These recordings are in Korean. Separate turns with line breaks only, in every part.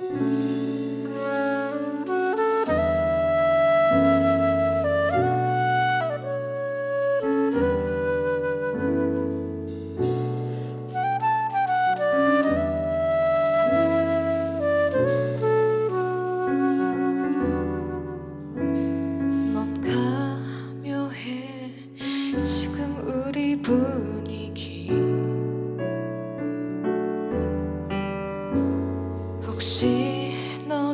Música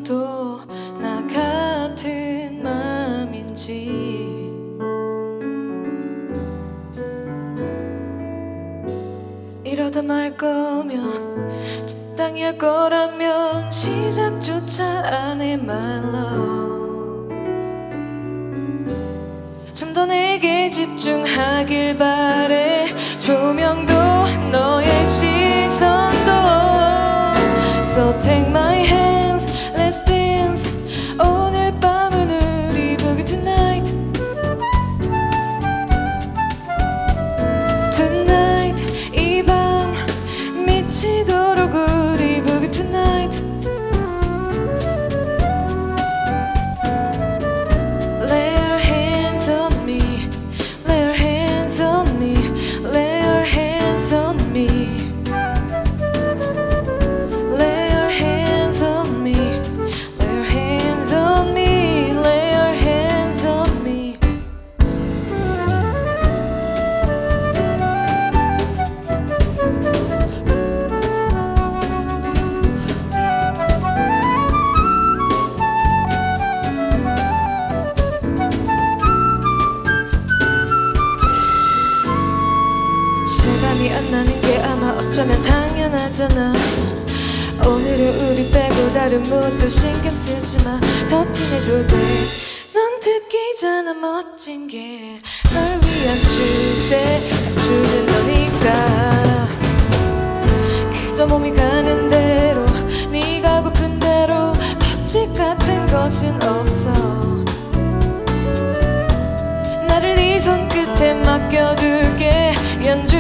너도 나 같은 맘인지. 이러다 말 거면 적당히 할 거라면 시작조차 안해 my love. 좀 더 내게 집중하길 바래. 조명도 너의 시선도 So take my sentido. 하잖아. 오늘은 우리 빼고 다른 무엇도 신경 쓰지 마 더 티내도 돼넌 특기잖아 멋진 게. 널 위한 축제 주는 거니까. 그저 몸이 가는 대로 네가 고픈 대로 법칙 같은 것은 없어. 나를 네 손끝에 맡겨둘게. 연주